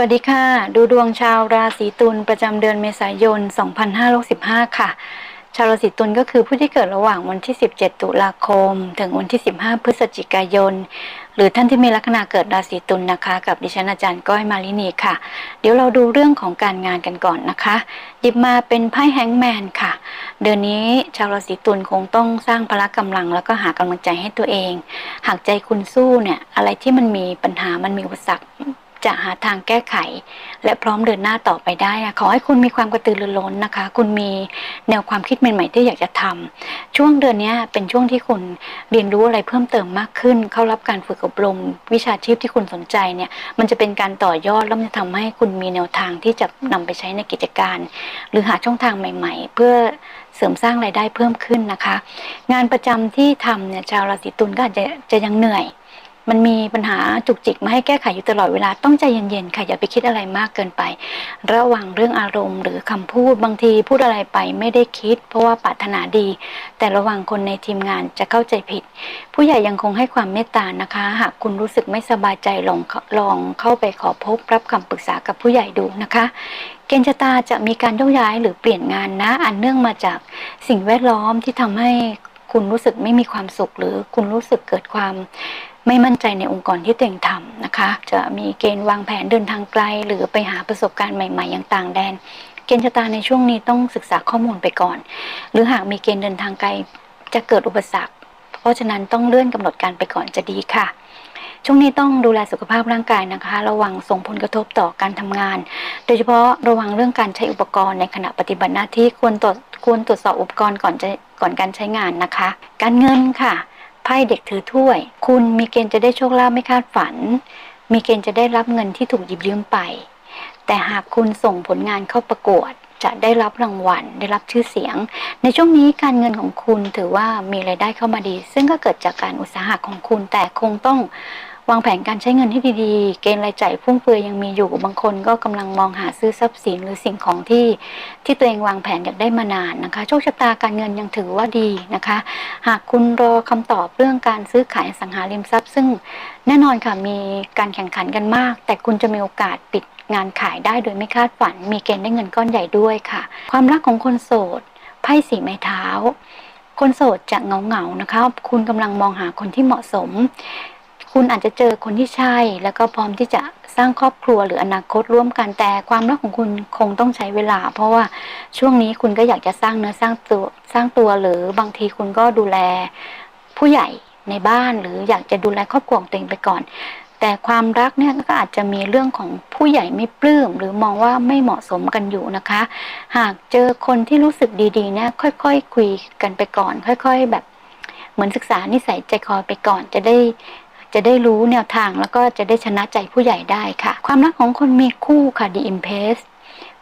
วัสดีค่ะ ดูดวงชาวราศีตุลประจำเดือนเมษายน 2565 ค่ะ ชาวราศีตุลก็คือผู้ที่เกิดระหว่างวันที่ 17 ตุลาคม ถึงวันที่ 15 พฤศจิกายน หรือท่านที่มีลัคนาเกิดราศีตุลนะคะ กับดิฉันอาจารย์ก้อยมาลินีค่ะ เดี๋ยวเราดูเรื่องของการงานกันก่อนนะคะหยิบมาเป็นไพ่แฮงแมนค่ะ เดือนนี้ชาวราศีตุลคงต้องสร้างพละกำลังแล้วก็หากำลังใจให้ตัวเอง หากใจคุณสู้เนี่ยอะไรที่มันมีปัญหามันมีอุปสรรค จะหาทางแก้ไข และพร้อมเดินหน้าต่อไปได้นะขอให้คุณมีความกระตือรือร้นนะคะ คุณมีแนวความคิดใหม่ ๆ ที่อยากจะทำช่วงเดือนนี้เป็นช่วงที่คุณเรียนรู้อะไรเพิ่มเติมมากขึ้น เข้ารับการฝึกอบรม วิชาชีพที่คุณสนใจเนี่ยมันจะเป็นการต่อยอดแล้วมันจะทำให้คุณมีแนวทางที่จะนำไปใช้ในกิจการ หรือหาช่องทางใหม่ ๆ เพื่อเสริมสร้างรายได้เพิ่มขึ้นนะคะ งานประจำที่ทำเนี่ยชาวราศีตุลก็อาจจะจะยังเหนื่อย มันมีปัญหาจุกจิกมาให้แก้ไขอยู่ตลอดเวลาต้องใจเย็นๆค่ะอย่าไปคิดอะไรมากเกินไป ระวังเรื่องอารมณ์ หรือคำพูดบางทีพูดอะไรไปไม่ได้คิด เพราะว่าปรารถนาดี แต่ระวังคนในทีมงานจะเข้าใจผิด ผู้ใหญ่ยังคงให้ความเมตตานะคะ หากคุณรู้สึกไม่สบายใจลองลองเข้าไปขอพบรับคำปรึกษากับผู้ใหญ่ดูนะคะเกณฑ์ชะตาจะมีการโยกย้ายหรือเปลี่ยนงานนะ อันเนื่องมาจากสิ่งแวดล้อมที่ทำให้ คุณรู้สึกไม่มีความสุข หรือคุณรู้สึกเกิดความไม่มั่นใจในองค์กรที่ตัวเองทำนะคะ จะมีเกณฑ์วางแผนเดินทางไกล หรือไปหาประสบการณ์ใหม่ๆ อย่างต่างแดน เกณฑ์ชะตาในช่วงนี้ต้องศึกษาข้อมูลไปก่อน หรือหากมีเกณฑ์เดินทางไกลจะเกิดอุปสรรค เพราะฉะนั้นต้องเลื่อนกำหนดการไปก่อนจะดีค่ะช่วงนี้ต้องดูแลสุขภาพร่างกายนะคะ ระวังส่งผลกระทบต่อการทำงาน โดยเฉพาะระวังเรื่องการใช้อุปกรณ์ในขณะปฏิบัติหน้าที่ควรตรวจควรตรวจสอบอุปกรณ์ก่อนจะ ก่อนการใช้งานนะคะ การเงินค่ะไพ่เด็กถือถ้วย คุณมีเกณฑ์จะได้โชคลาภไม่คาดฝัน มีเกณฑ์จะได้รับเงินที่ถูกหยิบยืมไป แต่หากคุณส่งผลงานเข้าประกวดจะได้รับรางวัล ได้รับชื่อเสียง ในช่วงนี้การเงินของคุณถือว่ามีรายได้เข้ามาดี ซึ่งก็เกิดจากการอุตสาหะของคุณแต่คงต้อง วางแผนการใช้เงินให้ดีๆ เกณฑ์รายจ่ายฟุ่มเฟือยยังมีอยู่ บางคนก็กำลังมองหาซื้อทรัพย์สินหรือสิ่งของที่ที่ตัวเองวางแผนอยากได้มานานนะคะ โชคชะตาการเงินยังถือว่าดีนะคะ หากคุณรอคำตอบเรื่องการซื้อขายอสังหาริมทรัพย์ ซึ่งแน่นอนค่ะมีการแข่งขันกันมาก แต่คุณจะมีโอกาสปิดงานขายได้โดยไม่คาดฝัน มีเกณฑ์ได้เงินก้อนใหญ่ด้วยค่ะ ความรักของคนโสดไพ่สีไม้เท้า คนโสดจะเงาเงาๆนะคะ คุณกำลังมองหาคนที่เหมาะสม คุณอาจจะเจอคนที่ใช่ แล้วก็พร้อมที่จะสร้างครอบครัวหรืออนาคตร่วมกันแต่ความรักของคุณคงต้องใช้เวลา เพราะว่าช่วงนี้คุณก็อยากจะสร้างเนื้อสร้างตัวสร้างตัวหรือบางทีคุณก็ดูแลผู้ใหญ่ในบ้านหรืออยากจะดูแลครอบครัวของตัวเองไปก่อน แต่ความรักเนี่ยก็อาจจะมีเรื่องของผู้ใหญ่ไม่ปลื้มหรือมองว่าไม่เหมาะสมกันอยู่นะคะ หากเจอคนที่รู้สึกดีๆเนี่ยค่อยๆคคุยกันไปก่อน ค่อย ๆ แบบเหมือนศึกษานิสัยใจคอไปก่อนจะได้ จะได้รู้แนวทางแล้วก็จะได้ชนะใจผู้ใหญ่ได้ค่ะ ความรักของคนมีคู่ค่ะ The Impress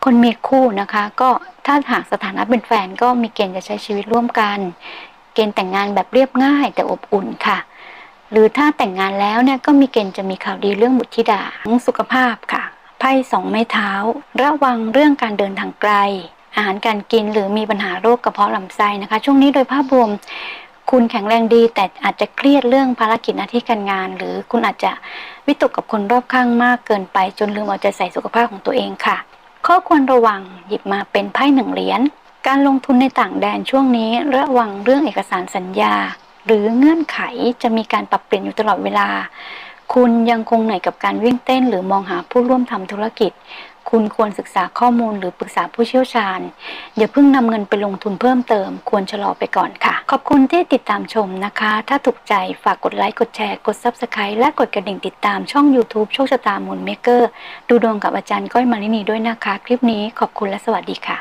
คนมีคู่นะคะ ก็ถ้าหากสถานะเป็นแฟนก็มีเกณฑ์จะใช้ชีวิตร่วมกัน เกณฑ์แต่งงานแบบเรียบง่ายแต่อบอุ่นค่ะ หรือถ้าแต่งงานแล้วเนี่ยก็มีเกณฑ์จะมีข่าวดีเรื่องบุตรธิดาสุขภาพค่ะไพ่สองไม้เท้า ระวังเรื่องการเดินทางไกล อาหารการกินหรือมีปัญหาโรคกระเพาะลำไส้นะคะ ช่วงนี้โดยภาพรวม คุณแข็งแรงดี แต่อาจจะเครียดเรื่องภารกิจหน้าที่การงาน หรือคุณอาจจะวิตกกับคนรอบข้างมากเกินไป จนลืมเอาใจใส่สุขภาพของตัวเองค่ะ ข้อควรระวังหยิบมาเป็นไพ่หนึ่งเหรียญการลงทุนในต่างแดนช่วงนี้ระวังเรื่องเอกสารสัญญา หรือเงื่อนไขจะมีการปรับเปลี่ยนอยู่ตลอดเวลา คุณยังคงเหนื่อยกับการวิ่งเต้น หรือมองหาผู้ร่วมทำธุรกิจ คุณควรศึกษาข้อมูลหรือปรึกษาผู้เชี่ยวชาญ อย่าเพิ่งนำเงินไปลงทุนเพิ่มเติม ควรชะลอไปก่อนค่ะ ขอบคุณที่ติดตามชมนะคะ ถ้าถูกใจฝากกดไลค์ กดแชร์ กด Subscribe และกดกระดิ่งติดตามช่อง YouTube โชคชะตามูลเมเกอร์ดูดวงกับอาจารย์ก้อยมารินีด้วยนะคะ คลิปนี้ขอบคุณและสวัสดีค่ะ